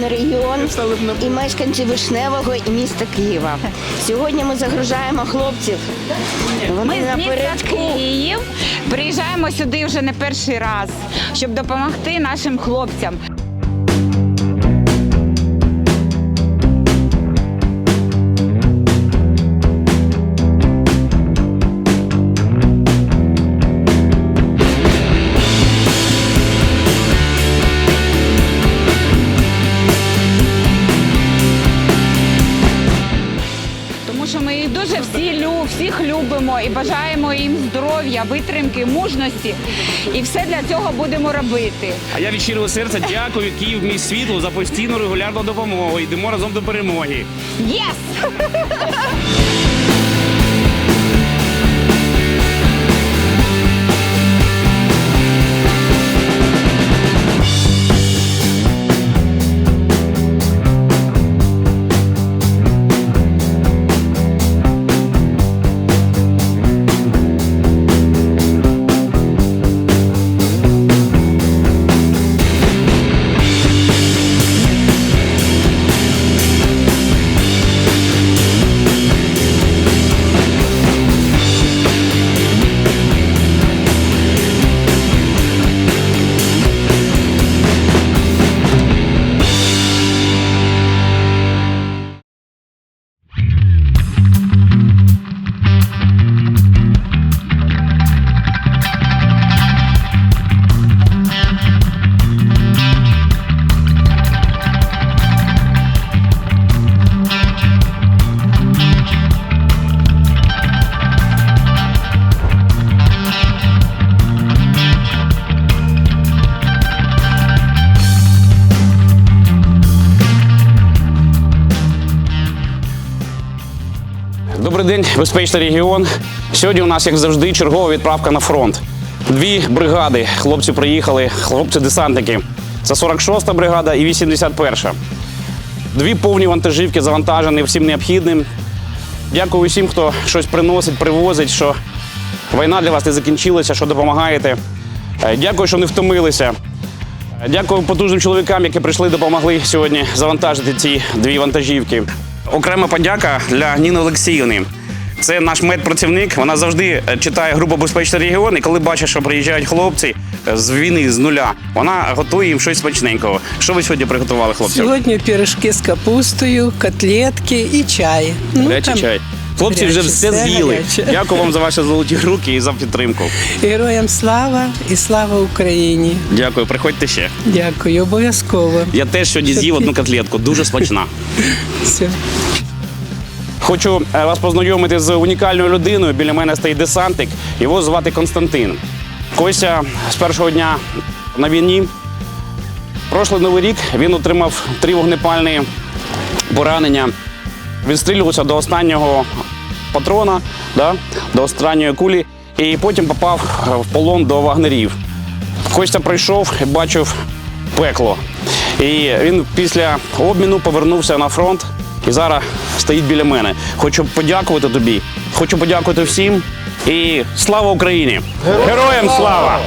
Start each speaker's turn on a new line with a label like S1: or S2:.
S1: безпечний регіон і мешканці Вишневого і міста Києва. Сьогодні ми загружаємо хлопців.
S2: Ми
S1: Вони
S2: з міста. Київ приїжджаємо сюди вже не перший раз, щоб допомогти нашим хлопцям. Дуже лю, всіх любимо і бажаємо їм здоров'я, витримки, мужності. І все для цього будемо робити.
S3: А я від щирого серця дякую Київ міст світло за постійну регулярну допомогу. Йдемо разом до перемоги.
S2: Єс!
S3: Добрий день, безпечний регіон. Сьогодні у нас, як завжди, чергова відправка на фронт. Дві бригади. Хлопці приїхали, хлопці-десантники. Це 46-та бригада і 81-та. Дві повні вантажівки завантажені всім необхідним. Дякую усім, хто щось приносить, привозить, що війна для вас не закінчилася, що допомагаєте. Е, Дякую, що не втомилися. Е, Дякую потужним чоловікам, які прийшли допомогли сьогодні завантажити ці дві вантажівки. Окрема подяка для Ніни Олексіївни. Це наш медпрацівник. Вона завжди е, читає групу Безпечний регіон. І коли бачить, що приїжджають хлопці е, з війни з нуля, вона готує їм щось смачненького. Що ви сьогодні приготували, хлопці?
S4: Сьогодні пиріжки з капустою, котлетки і чай. Ну, там
S3: чай. Хлопці вже все
S4: все
S3: з'їли.
S4: гаряче.
S3: Дякую вам за ваші золоті руки і за підтримку.
S4: Героям слава і слава Україні.
S3: Дякую, приходьте ще.
S4: Дякую, обов'язково.
S3: Я теж сьогодні з'їв одну котлетку, дуже смачна.
S4: Все.
S3: Хочу е, вас познайомити з унікальною людиною. Біля мене стоїть десантик. Його звати Константин. Костя з першого дня на війні. Прошлий новий рік він отримав три вогнепальні поранення. Відстрілювався до останнього патрона, да, до останньої кулі, і потім попав е, в полон до вагнерів. Костя прийшов і бачив пекло. І він після обміну повернувся на фронт і зараз стоїть біля мене. Хочу подякувати тобі, хочу подякувати всім. І слава Україні! Героям слава!